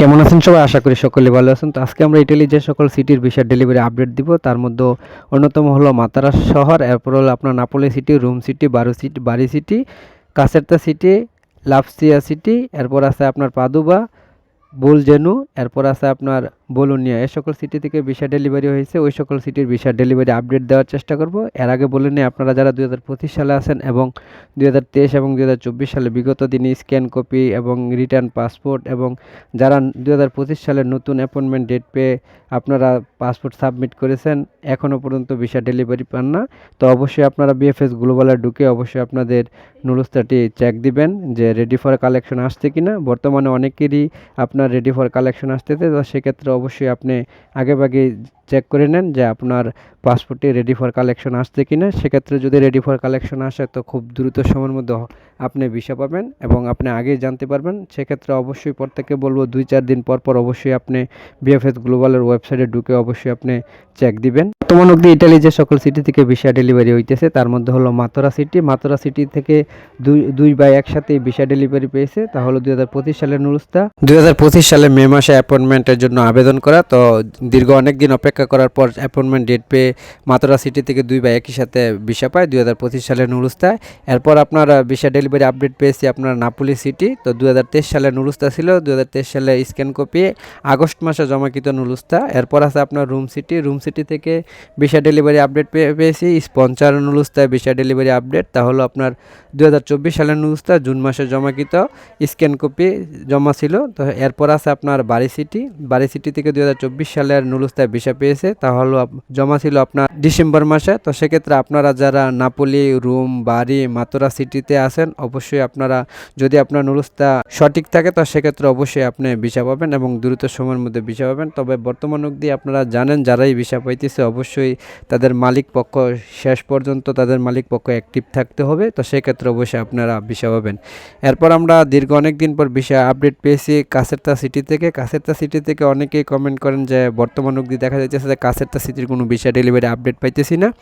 কেমন আছেন সবাই? আশা করি সকলে ভালো আছেন। তো আজকে আমরা ইটালি যে সকল সিটির ভিসার ডেলিভারি আপডেট দিব, তার মধ্যে অন্যতম হলো মাতারাস শহর, এরপর হলো আপনার Napoli city Rome city Bari city Bari city Caserta city La Spezia city এরপর আছে আপনার পাদুবা বুলজেনু এরপর আছে আপনার বলুনিয়া এই সকল সিটি থেকে ভিসা ডেলিভারি হয়েছে, ওই সকল সিটির ভিসা ডেলিভারি আপডেট দেওয়ার চেষ্টা করব। এর আগে বলে নিই, আপনারা যারা দুই হাজার পঁচিশ সালে আছেন এবং দুই হাজার তেইশ এবং দুই হাজার চব্বিশ সালে বিগত দিনে স্ক্যান কপি এবং রিটার্ন পাসপোর্ট এবং যারা পঁচিশ সালের নতুন অ্যাপয়েন্টমেন্ট ডেট পেয়ে আপনারা পাসপোর্ট সাবমিট করেছেন এখনও পর্যন্ত ভিসা ডেলিভারি পান না। তো অবশ্যই আপনারা বিএফএস গ্লোবালে ঢুকে অবশ্যই আপনাদের নুরুস্তাটি চেক দিবেন যে রেডি ফর কালেকশন আসছে কি না বর্তমানে অনেকেরই আপনার রেডি ফর কালেকশন আসতেছে, তো সেক্ষেত্রে অবশ্যই আপনি আগেভাগে চেক করে নেন যে আপনার পাসপোর্টটি রেডি ফর কালেকশন আসছে কি না সেক্ষেত্রে যদি রেডি ফর কালেকশন আসে, তো খুব দ্রুত সময়ের মধ্যে আপনি ভিসা পাবেন এবং আপনি আগেই জানতে পারবেন। সেক্ষেত্রে অবশ্যই প্রত্যেকে বলব, দুই চার দিন পর পর অবশ্যই আপনি বিএফএস গ্লোবালের ওয়েবসাইটে ঢুকে অবশ্যই আপনি চেক দিবেন। বর্তমান অব্দি ইটালি যে সকল সিটি থেকে ভিসা ডেলিভারি হইতেছে, তার মধ্যে হলো মাতোরা সিটি মাতোরা সিটি থেকে দুই দুই বাই একসাথে ভিসা ডেলিভারি পেয়েছে। তা হলো দুই হাজার পঁচিশ সালের নুরুস্তা। দুই হাজার পঁচিশ সালে মে মাসে অ্যাপয়েন্টমেন্টের জন্য আবেদন করা। তো দীর্ঘ অনেক দিন অপেক্ষা করার পর অ্যাপয়েন্টমেন্ট ডেট পেয়ে মাতোরা সিটি থেকে দুই বাই একই সাথে ভিসা পায় দুই হাজার পঁচিশ সালে নুরুস্তায়। এরপর আপনার ভিসা ডেলিভারি আপডেট পেয়েছি আপনার নাপুলি সিটি তো দুই হাজার তেইশ সালে নুরুস্তা ছিল দু হাজার তেইশ সালে স্ক্যান কপি আগস্ট মাসে জমাকৃত নুরুস্তা। এরপর আছে আপনার রুম সিটি রুম সিটি থেকে ভিসা ডেলিভারি আপডেট পেয়েছি স্পঞ্চার নুরুস্তায় ভিসা ডেলিভারি আপডেট তা হলো আপনার দু হাজার চব্বিশ সালের নুরুস্তা, জুন মাসে জমাকৃত স্ক্যান কপি জমা ছিল। তো এরপর আছে আপনার বাড়ি সিটি বাড়ি সিটি থেকে দু হাজার চব্বিশ সালের নুরুস্তায় ভিসা পেয়েছে তা হলো জমা ছিল আপনার ডিসেম্বর মাসে। তো সেক্ষেত্রে আপনারা যারা নাপোলি, রুম, বাড়ি, মাতোরা সিটিতে আছেন, অবশ্যই আপনারা যদি আপনার নুরুস্তা সঠিক থাকে, তো সেক্ষেত্রে অবশ্যই আপনি ভিসা পাবেন এবং দ্রুত সময়ের মধ্যে ভিসা পাবেন। তবে বর্তমান অবধি আপনারা জানেন, যারাই ভিসা পাইতেছে, অবশ্যই তাদের মালিক পক্ষ শেষ পর্যন্ত তাদের মালিক পক্ষ অ্যাক্টিভ থাকতে হবে। তো সেক্ষেত্রে অবশ্যই আপনারা ভিসা পাবেন। এরপর আমরা দীর্ঘ অনেক দিন পর ভিসা আপডেট পেয়েছি কাসেরতা সিটি থেকে। কাসেরতা সিটি থেকে অনেকেই কমেন্ট করেন যে, বর্তমান অবধি দেখা যাচ্ছে যে কাসেরতা সিটির কোনো ভিসা ডেলিভারি আপডেট পাইতেছি না।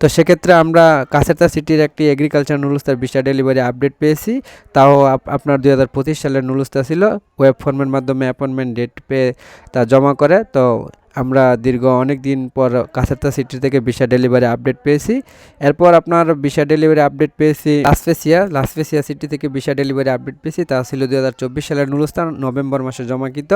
তো সেক্ষেত্রে আমরা কাছের কাসেরতা সিটির একটি এগ্রিকালচার নুলুস্তার ভিসা ডেলিভারি আপডেট পেয়েছি। তাও আপ- আপনার দুই হাজার পঁচিশ সালের নুলুস্তা ছিল। ওয়েব ফর্মের মাধ্যমে অ্যাপয়েন্টমেন্ট ডেট পেয়ে তা জমা করে। তো আমরা দীর্ঘ অনেক দিন পর কাসারতা সিটি থেকে ভিসা ডেলিভারি আপডেট পেয়েছি। এরপর আপনার ভিসা ডেলিভারি আপডেট পেয়েছি La Spezia La Spezia city থেকে ভিসা ডেলিভারি আপডেট পেয়েছি, তা ছিল দু হাজার চব্বিশ সালের নুরস্থান নভেম্বর মাসে জমাকৃত।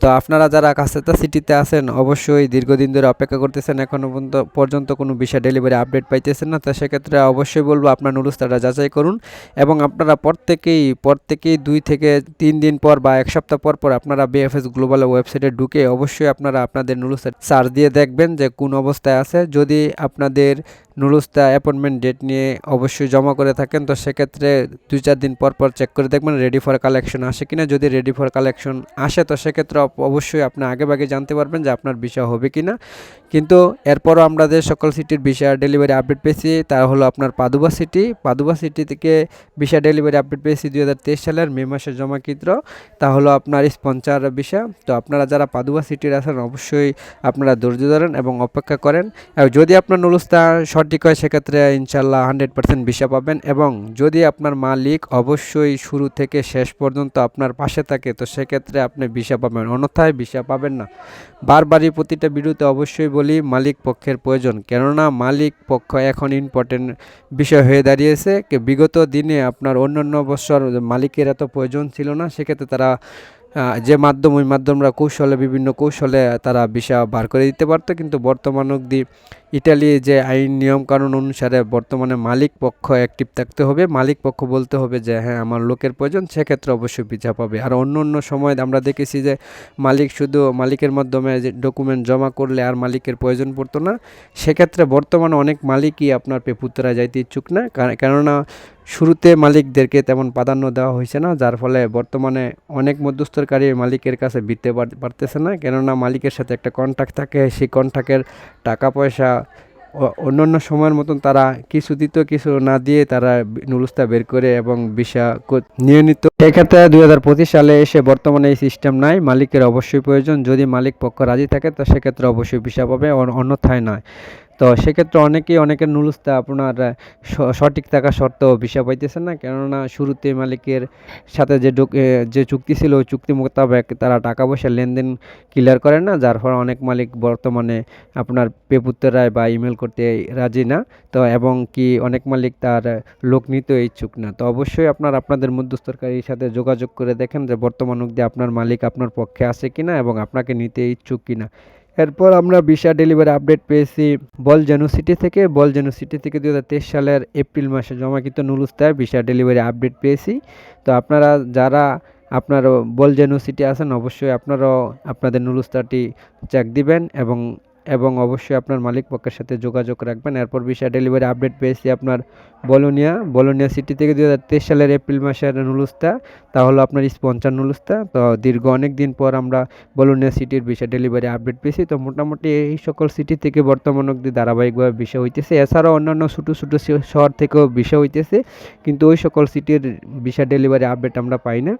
তো আপনারা যারা কাসারতা সিটিতে আছেন, অবশ্যই দীর্ঘদিন ধরে অপেক্ষা করতেছেন এখনও পর্যন্ত পর্যন্ত কোনো ভিসা ডেলিভারি আপডেট পাইতেছেন না। তো সেক্ষেত্রে অবশ্যই বলব আপনার নুরস্থাটা যাচাই করুন এবং আপনারা প্রত্যেকেই প্রত্যেকেই দুই থেকে তিন দিন পর বা এক সপ্তাহ পর পর আপনারা বিএফএস গ্লোবাল ওয়েবসাইটে ঢুকে অবশ্যই আপনারা আপনাদের নুরুস্তা সার্চ দিয়ে দেখবেন যে কোন অবস্থায় আছে। যদি আপনাদের নুরুস্তা অ্যাপয়েন্টমেন্ট ডেট নিয়ে অবশ্যই জমা করে থাকেন, তো সেক্ষেত্রে দুই চার দিন পর পর চেক করে দেখবেন রেডি ফর কালেকশন আসে কিনা। যদি রেডি ফর কালেকশন আসে, তো সেক্ষেত্রে অবশ্যই আপনি আগেভাগে জানতে পারবেন যে আপনার বিষয় হবে কিনা। কিন্তু এরপরও আমরা যে সকল সিটির ভিসা ডেলিভারি আপডেট পেয়েছি, তা হলো আপনার পাদুবা সিটি পাদুবা সিটি থেকে ভিসা ডেলিভারি আপডেট পেয়েছি দুই হাজার তেইশ সালের মে মাসে জমাকৃত। তা হলো আপনার স্পন্সার ভিসা তো আপনারা যারা পাদুবা সিটির আছেন, অবশ্যই আপনারা ধৈর্য ধরেন এবং অপেক্ষা করেন। যদি আপনার নুলুস্তা সঠিক হয়, সেক্ষেত্রে ইনশাল্লাহ হান্ড্রেড পার্সেন্ট ভিসা পাবেন এবং যদি আপনার মালিক অবশ্যই শুরু থেকে শেষ পর্যন্ত আপনার পাশে থাকে, তো সেক্ষেত্রে আপনি ভিসা পাবেন। অন্যথায় ভিসা পাবেন না। বারবারই প্রতিটা ভিডিওতে অবশ্যই বলি, মালিক পক্ষের প্রয়োজন। কেননা মালিক পক্ষ এখন ইম্পর্টেন্ট বিষয় হয়ে দাঁড়িয়েছে। বিগত দিনে আপনার অন্যান্য বছর মালিকের এত প্রয়োজন ছিল না, সেক্ষেত্রে তারা যে মাধ্যম, ওই মাধ্যমরা কৌশলে, বিভিন্ন কৌশলে তারা ভিসা বার করে দিতে পারতো। কিন্তু বর্তমান অবধি ইটালি যে আইন নিয়ম কানুন অনুসারে বর্তমানে মালিক পক্ষ অ্যাক্টিভ থাকতে হবে। মালিক পক্ষ বলতে হবে যে হ্যাঁ আমার লোকের প্রয়োজন, সেক্ষেত্রে অবশ্যই ভিসা পাবে। আর অন্য অন্য সময় আমরা দেখেছি যে, মালিক শুধু মালিকের মাধ্যমে যে ডকুমেন্ট জমা করলে আর মালিকের প্রয়োজন পড়তো না। সেক্ষেত্রে বর্তমানে অনেক মালিকই আপনার পেপুতরা যাইতে ইচ্ছুক না। কেননা শুরুতে মালিকদেরকে তেমন প্রাধান্য দেওয়া হয়েছে না, যার ফলে বর্তমানে অনেক মধ্যস্থকারী মালিকের কাছে বিতে পার- পারতেছে না। কেননা মালিকের সাথে একটা কন্ট্রাক্ট থাকে, সেই কন্ট্রাক্টের টাকা পয়সা অন্যান্য সময়ের মতন তারা কিছু দিত, কিছু না দিয়ে তারা নুলুস্তা বের করে এবং ভিসা নিয়মিত এক্ষেত্রে দুই হাজার সালে এসে বর্তমানে এই সিস্টেম নাই, মালিকের অবশ্যই প্রয়োজন। যদি মালিক পক্ষ রাজি থাকে, তো সেক্ষেত্রে অবশ্যই ভিসা পাবে, অন- অন্যথায় নয়। তো সেক্ষেত্রে অনেকেই, অনেকের নুলুস্তা আপনার সঠিক থাকা সত্ত্বেও ভিসা পাইতেছেন না। কেননা শুরুতে মালিকের সাথে যে যে চুক্তি ছিল, ওই চুক্তি মোতাবেক তারা টাকা পয়সা লেনদেন ক্লিয়ার করে না, যার ফলে অনেক মালিক বর্তমানে আপনার পেপুত্তরায় বা ইমেল করতে রাজি না। তো এবং কি অনেক মালিক তার লোক নিতে ইচ্ছুক না। তো অবশ্যই আপনার, আপনাদের মধ্যস্থকারীর সাথে যোগাযোগ করে দেখেন যে বর্তমান অবধি আপনার মালিক আপনার পক্ষে আছে কিনা এবং আপনাকে নিতে ইচ্ছুক কিনা। এরপর আমরা ভিসা ডেলিভারি আপডেট পেয়েছি বল জেনুসিটি থেকে। বল জেনুসিটি থেকে দু হাজার তেইশ সালের এপ্রিল মাসে জমাকৃত নুলুস্তায় ভিসা ডেলিভারি আপডেট পেয়েছি। তো আপনারা যারা আপনার বল জেনুসিটি আছেন, অবশ্যই আপনারাও আপনাদের নুলুস্তাটি চেক দিবেন এবং এবং অবশ্যই আপনার মালিক পক্ষের সাথে যোগাযোগ রাখবেন। এরপর ভিসা ডেলিভারি আপডেট পেয়েছি আপনার বলোনিয়া। বলোনিয়া সিটি থেকে দু হাজার তেইশ সালের এপ্রিল মাসের নুলুস্তা। তা হলো আপনার স্পঞ্চার নুলুস্তা। তো দীর্ঘ অনেক দিন পর আমরা বলোনিয়া সিটির বিষয় ডেলিভারি আপডেট পেয়েছি। তো মোটামুটি এই সকল সিটি থেকে বর্তমান অবধি ধারাবাহিকভাবে বিষয় হইতেছে। এছাড়াও অন্যান্য ছোটো ছোটো শহর থেকেও বিষয় হইতেছে। কিন্তু ওই সকল সিটির বিষয় ডেলিভারি আপডেট আমরা পাই না।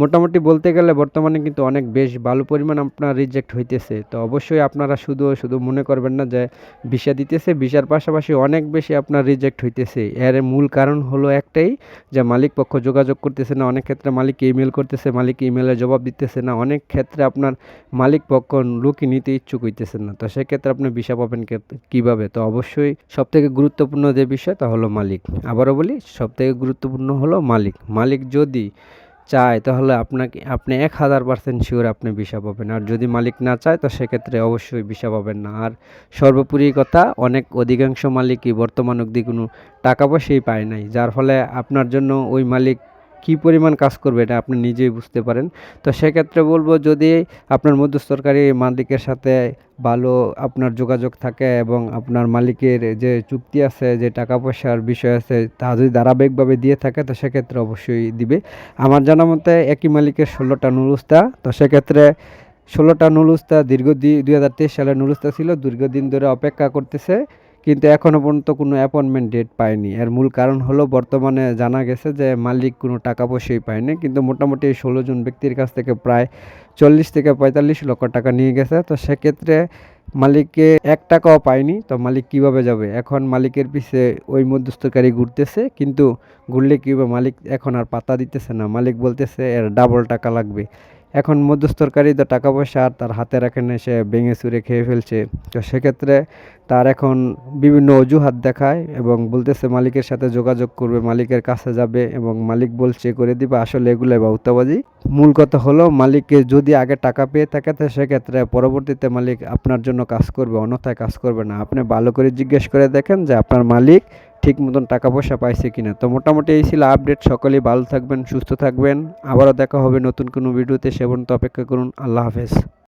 মোটামুটি বলতে গেলে বর্তমানে কিন্তু অনেক বেশ ভালো পরিমাণ আপনার রিজেক্ট হইতেছে। তো অবশ্যই আপনারা শুধু শুধু মনে করবেন না যে ভিসা দিতেছে, ভিসার পাশাপাশি অনেক বেশি আপনার রিজেক্ট হইতেছে। এর মূল কারণ হলো একটাই যে মালিক পক্ষ যোগাযোগ করতেছে না, অনেক ক্ষেত্রে মালিক ইমেল করতেছে, মালিক ইমেলের জবাব দিতেছে না, অনেক ক্ষেত্রে আপনার মালিক পক্ষ লোকই নিতে ইচ্ছুক হইতেছে না। তো সেক্ষেত্রে আপনি ভিসা পাবেন কীভাবে? তো অবশ্যই সবথেকে গুরুত্বপূর্ণ যে বিষয় তা হলো মালিক। আবারও বলি, সবথেকে গুরুত্বপূর্ণ হলো মালিক। মালিক যদি চায়, তাহলে আপনাকে, আপনি এক হাজার পার্সেন্ট শিওর আপনি ভিসা পাবেন। আর যদি মালিক না চায়, তো সেক্ষেত্রে অবশ্যই ভিসা পাবেন না। আর সর্বোপরি কথা, অনেক অধিকাংশ মালিকই বর্তমান অবধি কোনো টাকা পয়সাই পায় নাই। যার ফলে আপনার জন্য ওই মালিক কী পরিমাণ কাজ করবে এটা আপনি নিজেই বুঝতে পারেন। তো সেক্ষেত্রে বলব যদি আপনার মধ্যস্থকারী মালিকের সাথে ভালো আপনার যোগাযোগ থাকে এবং আপনার মালিকের যে চুক্তি আছে, যে টাকা পয়সার বিষয় আছে, তা যদি ধারাবাহিকভাবে দিয়ে থাকে, তো সেক্ষেত্রে অবশ্যই দিবে। আমার জানা মতে একই মালিকের ষোলোটা নুরুস্তা তো সেক্ষেত্রে ষোলোটা নুরুস্তা দীর্ঘ দুই হাজার তেইশ সালের নুরুস্তা ছিল, দীর্ঘদিন ধরে অপেক্ষা করতেছে। কিন্তু এখনও পর্যন্ত কোনো অ্যাপয়েন্টমেন্ট ডেট পায়নি। এর মূল কারণ হলো বর্তমানে জানা গেছে যে মালিক কোনো টাকা পয়সাই পায়নি, কিন্তু মোটামুটি এই ষোলো জন ব্যক্তির কাছ থেকে প্রায় চল্লিশ থেকে পঁয়তাল্লিশ লক্ষ টাকা নিয়ে গেছে। তো সেক্ষেত্রে মালিককে এক টাকাও পায়নি। তো মালিক কীভাবে যাবে? এখন মালিকের পিছে ওই মধ্যস্থকারী ঘুরতেছে, কিন্তু ঘুরলে কী হবে? মালিক এখন আর পাতা দিতেছে না। মালিক বলতেছে, এর ডাবল টাকা লাগবে। এখন মধ্যস্থকারী তো টাকা পয়সা আর তার হাতে রাখে না, সে ভেঙে চুরে খেয়ে ফেলছে। তো সেক্ষেত্রে তার এখন বিভিন্ন অজুহাত দেখায় এবং বলতেছে মালিকের সাথে যোগাযোগ করবে, মালিকের কাছে যাবে এবং মালিক বলছে, করে দিবে, আসলে এগুলো বাউতাবাজি মূল কথা হলো, মালিককে যদি আগে টাকা পেয়ে থাকে, তো সেক্ষেত্রে পরবর্তীতে মালিক আপনার জন্য কাজ করবে, অন্যথায় কাজ করবে না। আপনি ভালো করে জিজ্ঞেস করে দেখেন যে আপনার মালিক ঠিক মতন টাকা পয়সা পাইছে কিনা। তো মোটামুটি এই ছিল আপডেট সকলেই ভালো থাকবেন, সুস্থ থাকবেন। আবারও দেখা হবে নতুন কোনো ভিডিওতে সেবন তো অপেক্ষা করুন। আল্লাহ হাফেজ।